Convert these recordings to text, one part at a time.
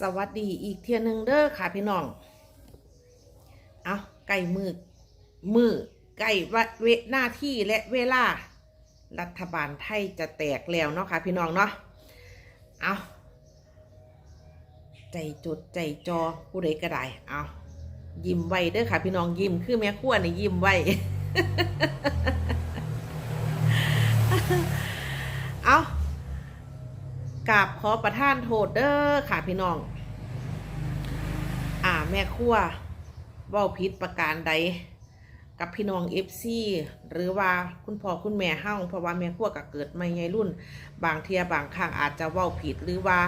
สวัสดีอีกเทียหนึ่งเด้อค่ะพี่น้อง เอาไก่มือมือไก่เวหน้าที่และเวลา รัฐบาลไทยจะแตกแล้วเนาะค่ะพี่น้องเนาะ เอาใจจดใจจอผู้ใดก็ได้ เอายิ้มไว้เด้อค่ะพี่น้องยิ้มคือแม่ขั้วนี่ยิ้มไว้ เอา กราบขอประทานโทษเด้อค่ะพี่น้อง อ่าแม่ครัวเว้าผิดประการใด กับพี่น้องเอฟซีหรือว่าคุณพ่อคุณแม่เฮาเพราะว่าแม่ครัวก็เกิดไม่ใหญ่รุ่น บางเทียบางครั้งอาจจะเว้าผิดหรือว่า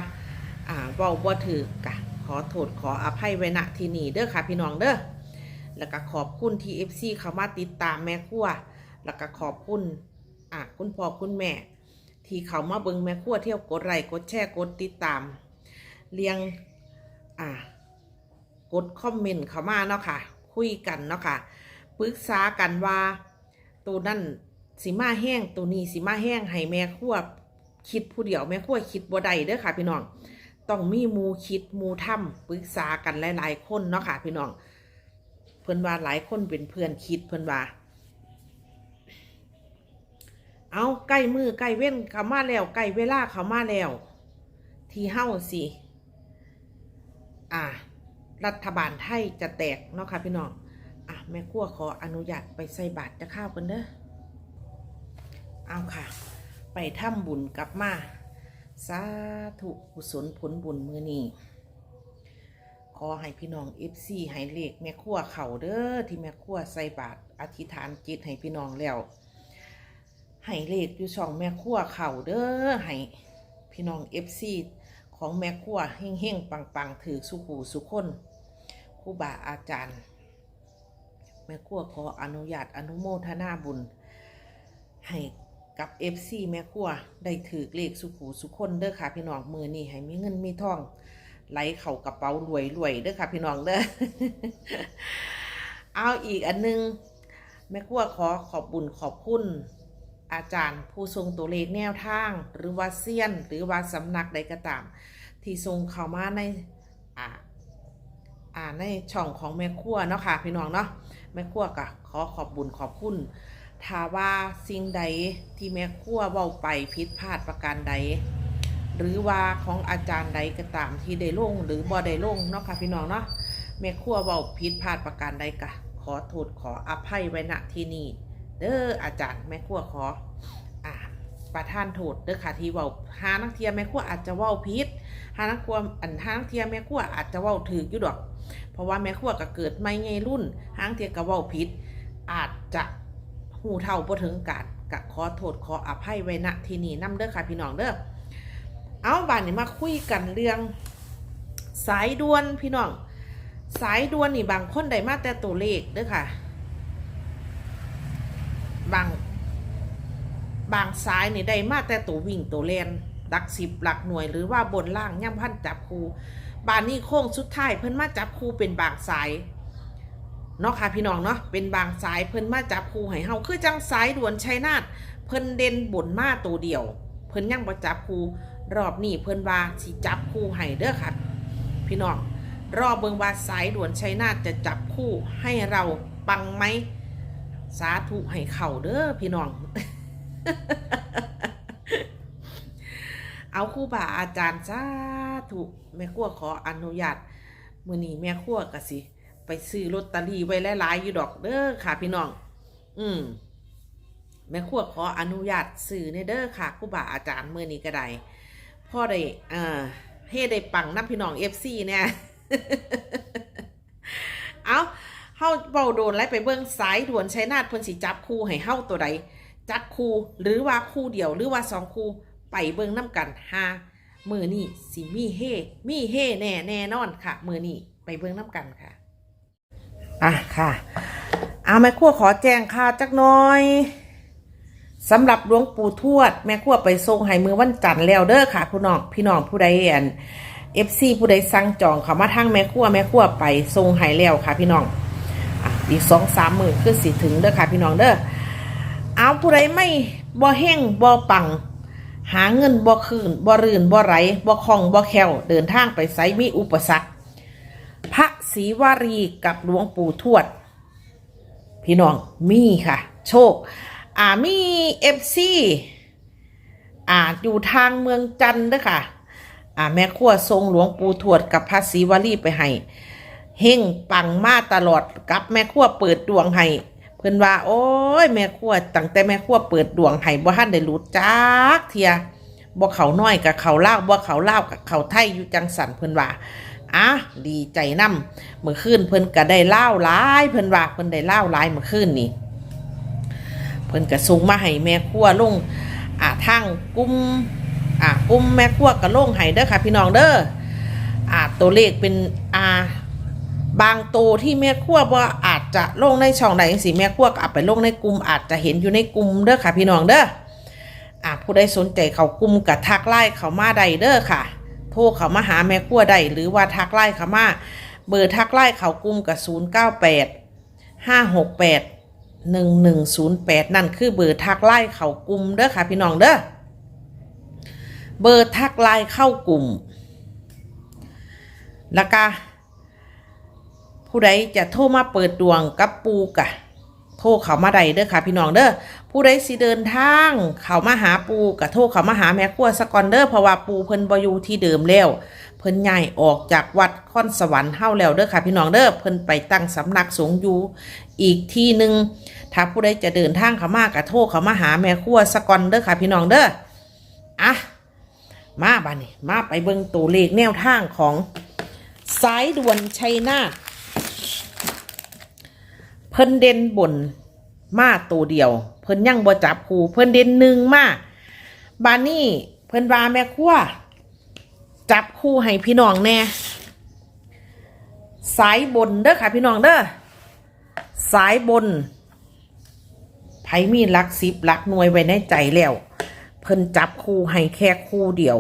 อ่าเว้าบ่ถือกะขอโทษขออภัยไว้ณที่นี่เด้อค่ะพี่น้องเด้อแล้วก็ขอบคุณที่เอฟซีเข้ามาติดตามแม่ครัวแล้วก็ขอบคุณอ่าคุณพ่อคุณแม่ ที่เขามาเบิงแม่ครัวเที่ยวกดไลค์กดแชร์กดติดตาม เรียงอ่ากดคอมเมนต์เขามาเนาะค่ะ คุยกันเนาะค่ะปรึกษากันว่าตัวนั่นสิมาแห้งตัวนี้สิมาแห้งให้แม่ครัวคิดผู้เดียวแม่ครัวคิดบ่ได้เด้อค่ะ พี่น้องต้องมีมูคิดมูทำปรึกษากันหลายๆคนเนาะค่ะ พี่น้องเพิ่อนว่าหลายคนเป็นเพื่อนคิดเพิ่อนว่า เอาใกล้มือใกล้เว้นเขามาแล้วใกล้เวลาเขามาแล้ว ที่เฮ้าสิ อ่า รัฐบาลไทยจะแตกเนาะค่ะพี่น้อง อะแม่ครัวขออนุญาตไปใส่บาตรจะข้าวกันเด้อ เอาค่ะ ไปทำบุญกลับมา สาธุกุศลผลบุญมือนี้ขอให้พี่น้องเอฟซีให้เลขแม่ครัวเข่าเด้อที่แม่ครัวใส่บาตรอธิษฐานจิตให้พี่น้องแล้ว ให้เลขอยู่ช่องแม่ครัวเข่าเด้อให้พี่น้องเอฟซีของแม่ครัวเฮงๆ ปังๆ ถือสุขูสุคนครูบาอาจารย์ แม่ครัวขออนุญาตอนุโมทนาบุญ ให้กับเอฟซีแม่ครัวได้ถือเลขสุขูสุคนเด้อค่ะพี่น้องมือนี่ให้มีเงินมีทองไหลเข่ากระเป๋ารวยรวยเด้อค่ะพี่น้องเด้อเอาอีกอันนึงแม่ครัวขอขอบบุญขอบคุณ อาจารย์ผู้ทรงตัวเลขแนวทาง หรือว่าเซียน หรือว่าสำนักใดก็ตาม ที่ทรงเข้ามาในอ่าอ่าในช่องของแม่ครัวเนาะค่ะพี่น้องเนาะแม่ครัวก็ขอขอบบุญขอบคุณถ้าว่าสิ่งใดที่แม่ครัวเว้าไปผิดพลาดประการใด หรือว่าของอาจารย์ใดก็ตามที่ได้ลงหรือบ่ได้ลงเนาะค่ะพี่น้องเนาะแม่ครัวเว้าผิดพลาดประการใดก็ขอโทษขออภัยไว้ณที่นี้ เด้ออาจารย์แม่ครัวขออ่าประท่านโทษเด้อค่ะที่เว้าหานักเทียแม่ครัวอาจจะเว้าผิดหานักครัวอันหานักเทียแม่ครัวอาจจะเว้าถูกอยู่ดอก เพราะว่าแม่ครัวก็เกิดไม่ไงรุ่นหางเทียก็เว้าผิดอาจจะหูเท่าบ่ถึงการกะขอโทษขออภัยไว้ณที่นี้นํเด้อค่ะพี่น้องเด้อเอาบานนี้มาคุยกันเรื่อง สายด่วนพี่น้อง สายด่วนนี่บางคนได้มาแต่ตัวเลขเด้อค่ะ บาง บางสายนี่ได้มาแต่ตัววิ่งตัวเลนหลักสิบหลักหน่วยหรือว่าบนล่างย่ำพันจับคูบานนี้โค้งสุดท้ายเพิ่นมาจับคูเป็นบางสายเนาะค่ะพี่น้องเนาะเป็นบางสายเพิ่นมาจับคูให้เฮาคือจังสายด่วนชัยนาทเพิ่นเด่นบนมาตัวเดียว เพิ่นยังบ่จับคูรอบนี้เพิ่นว่าสิจับคู่ให้เด้อค่ะพี่น้องรอบเบิ่งว่าสายด่วนชัยนาทจะจับคู่ให้เราปังไหมสาธุให้เข่าเด้อพี่น้อง เอาคู่บาอาจารย์สาธุแม่ขั้วขออนุญาตมือนี้แม่ขั้วกะสิ ไปซื้อลอตเตอรี่ไว้หลายๆอยู่ดอกเด้อค่ะพี่น้อง อืมแม่ขั้วขออนุญาตซื้อในเด้อค่ะคู่บาอาจารย์มือนี้ก็ได้พ่อได้เอ่อเฮ็ดได้ปังน้ำพี่น้องเอฟซีเนี่ยเอาเฮาเบาโดนไล่ไปเบิ่งสายด่วนใชัยนาทเพิ่นสิจับคู่ให้เฮาตัวใด จับคู่หรือว่าคู่เดียวหรือว่าสองคู่ไปเบิ่งน้ำกันหามือนี่สิมีเฮมีเฮแน่แน่นอนค่ะ มือนี่ไปเบิ่งน้ำกันค่ะ อะค่ะ เอาแม่ครัวขอแจ้งข่าวจักน่อยสำหรับหลวงปู่ทวด แม่ครัวไปส่งให้มือวันจันทร์แล้วเด้อค่ะพี่น้องพี่น้องผู้ใดเอันเอฟซีผู้ใดสั่งจองเขามาทางแม่ครัวแม่ครัวไปส่งให้แล้วค่ะ พี่น้องอีกสองสามหมื่นคือสิถึงเด้อค่ะพี่น้องเด้อ เอาผู้ใดไม่บ่แห้งบ่ปัง หาเงินบ่คืนบ่รื่นบ่ไหลบ่คล่องบ่แคลวเดินทางไปไสมีอุปสรรค พระศรีวารีกับหลวงปู่ทวด พี่น้องมีค่ะ โชค อ่ามีเอฟซีอ่าอยู่ทางเมืองจันทร์ด้อค่ะ อ่าแม่ครัวทรงหลวงปู่ทวดกับพระศรีวารีไปให้เฮงปังมาตลอดกับแม่ครัวเปิดดวงให้ เพิ่นว่า โอ้ย แม่ครัวตั้งแต่แม่ครัวเปิดดวงให้บ่ทันได้รู้จักเทียบ่เขาน้อยกับเขาเล่าบ่เขาเล่ากับเขาไทยอยู่จังสันเพิ่นว่าอะดีใจนำเมื่อคืนเพิ่นก็ได้เล่าหลายเพิ่นว่าเพิ่นได้เล่าหลายเมื่อคืนนี่เพิ่นก็ส่งมาให้แม่ครัวลงอ่าทางกลุ่มอ่ากลุ่มแม่ครัวก็ลงให้เด้อค่ะ พี่น้องเด้ออ่าตัวเลขเป็นอ่าบางตัวที่แม่ครัวบ่า จะลงในช่องใดจังซี่แม่ครัวก็เอาไปลงในกลุ่มอาจจะเห็นอยู่ในกลุ่มเด้อค่ะพี่น้องเด้ออ่าผู้ใดสนใจเขากลุ่มก็ทักไลน์เขามาได้เด้อค่ะ โทรเขามาหาแม่ครัวได้หรือว่าทักไล่เขามาเบอร์ทักไล่เขากลุ่มกับ0 9 8 5 6 8 1 1 0 8นั่นคือเบอร์ทักไล่เขากลุ่มเด้อค่ะพี่น้องเด้อเบอร์ทักไล่เข้ากลุ่มแล้วก็ ผู้ใดจะโทรมาเปิดดวงกับปูกะ โทรเขามาใดเด้อค่ะ พี่น้องเด้อผู้ใดสิเดินทาง เขามาหาปูกะโทรเขามาหาแม่ครัวสกอนเด้อเพราะว่าปูเพิ่นบอยู่ที่เดิมแล้วเพิ่นย้ายออกจากวัดค่อนสวรรค์เฮาแล้วเด้อค่ะ พี่น้องเด้อเพิ่นไปตั้งสำนักสงฆ์อยู่อีกที่หนึ่งถ้าผู้ใดจะเดินทางเขามากะโทรเขามาหาแม่ครัวสกอนเด้อค่ะ พี่น้องเด้ออะมาบ้านี้มาไปเบิ่งตัวเลขแนวทางของสายด่วนชัยนาท เพิ่นเด่นบนมาตัวเดียว เพิ่นยังบ่จับคู่เพิ่นเด่นหนึ่งมาบานนี่เพิ่นว่าแม่ครัวจับคู่ให้พี่น้องแน่สายบนเด้อค่ะพี่น้องเด้อสายบนไผมีลักสิบลักหน่วยไว้ในใจแล้ว เพิ่นจับคู่ให้แค่คู่เดียว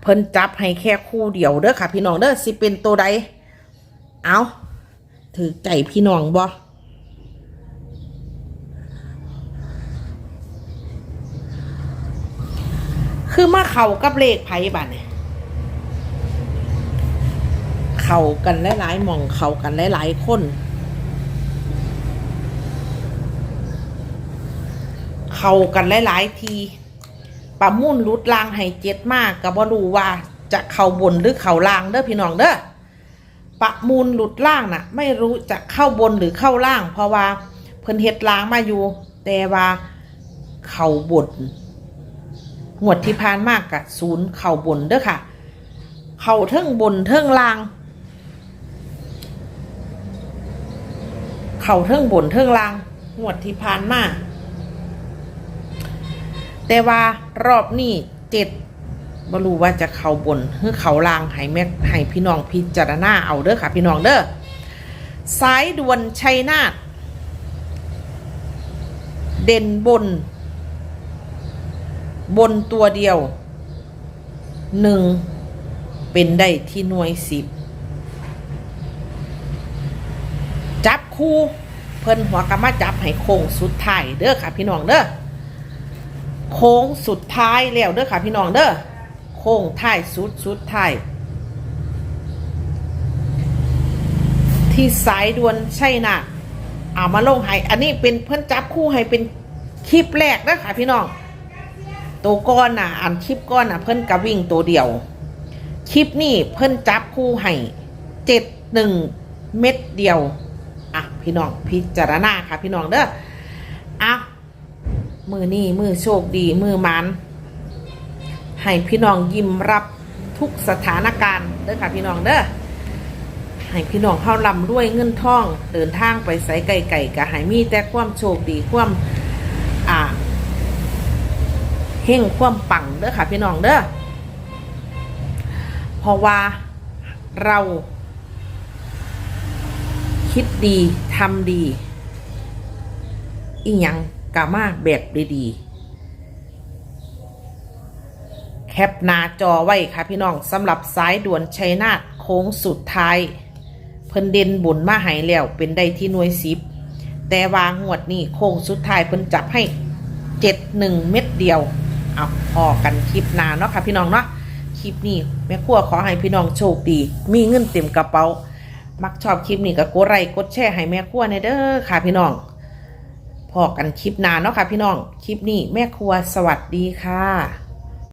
เพิ่นจับให้แค่คู่เดียวเด้อค่ะพี่น้องเด้อสิเป็นตัวใดเอา ถือใจพี่น้องบ่คือมาเข่ากับเลขไพ่บัดเนี่ยเข่ากันหลายๆมองเข่ากันหลายๆคนเข่ากันหลายๆทีปลามุ่นรุดลางให้เจ็ดมากก็บ่รู้ว่าจะเข่าบนหรือเข่าล่างเด้อพี่น้องเด้อ ประมูลหลุดล่างน่ะ ไม่รู้จะเข้าบนหรือเข้าล่าง เพราะว่าเพิ่นเฮ็ดล้างมาอยู่ แต่ว่าเข่าบนหวดที่พานมากกะศูนย์เข่าบนเด้อค่ะ เข่าเทิงบนเทิงล่าง เข่าเทิงบนเทิงล่างหวดที่พานมากแต่ว่ารอบนี้เจ็ด บรู้ว่าจะเขาบนหรือเขาล่างให้แม่ให้พี่น้องพิจารณาเอาเด้อค่ะ พี่น้องเด้อสายด่วนชัยนาทเด่นบน บนตัวเดียวหนึ่งเป็นได้ที่หน่วยสิบจับคู่เพิ่นหัวกะมาจับให้โค้งสุดท้ายเด้อค่ะ พี่น้องเด้อโค้งสุดท้ายแล้วเด้อค่ะ พี่น้องเด้อ โค้งท้ายสุดสุดท้ายที่สายด่วนใช่น่ะเอามาลงให้อันนี้เป็นเพื่อนจับคู่ให้เป็นคลิปแรกนะคะพี่น้องตัวก้อนน่ะอันคลิปก้อนน่ะเพิ่อนกระวิ่งตัวเดียว คลิปนี้เพิ่อนจับคู่ให้เจ็ดหนึ่งเม็ดเดียวอะพี่น้องพิจารณาค่ะพี่น้องเด้ออะมือนี่มือโชคดีมือมัน ให้พี่น้องยิ้มรับทุกสถานการณ์เด้อค่ะพี่น้องเด้อให้พี่น้องเข้าลำด้วยเงินทอง เดินทางไปใส่ไก่ไก่กะให้มีแต่ความโชคดีความอ่าเฮงความปังเด้อค่ะพี่น้องเด้อเพราะว่าเรา คิดดีทำดี อีหยังกะมาแบบดีๆ แคปหน้าจอไว้ค่ะพี่น้องสำหรับสายด่วนชัยนาทโค้งสุดท้าย เพิ่นเด่นบุญมาให้แล้วเป็นได้ที่หน่วยสิบแต่วางงวดนี่โค้งสุดท้ายเพิ่นจับให้เจ็ดหนึ่งเม็ดเดียวเอาพอกันคลิปหน้าเนาะค่ะพี่น้องเนาะคลิปนี้แม่ครัวขอให้พี่น้องโชคดี มีเงินเต็มกระเป๋า มักชอบคลิปนี้ก็กดไลค์กดแชร์ให้แม่ครัวในเด้อค่ะพี่น้องพอกันคลิปหน้าเนาะค่ะพี่น้อง คลิปนี้แม่ครัวสวัสดีค่ะ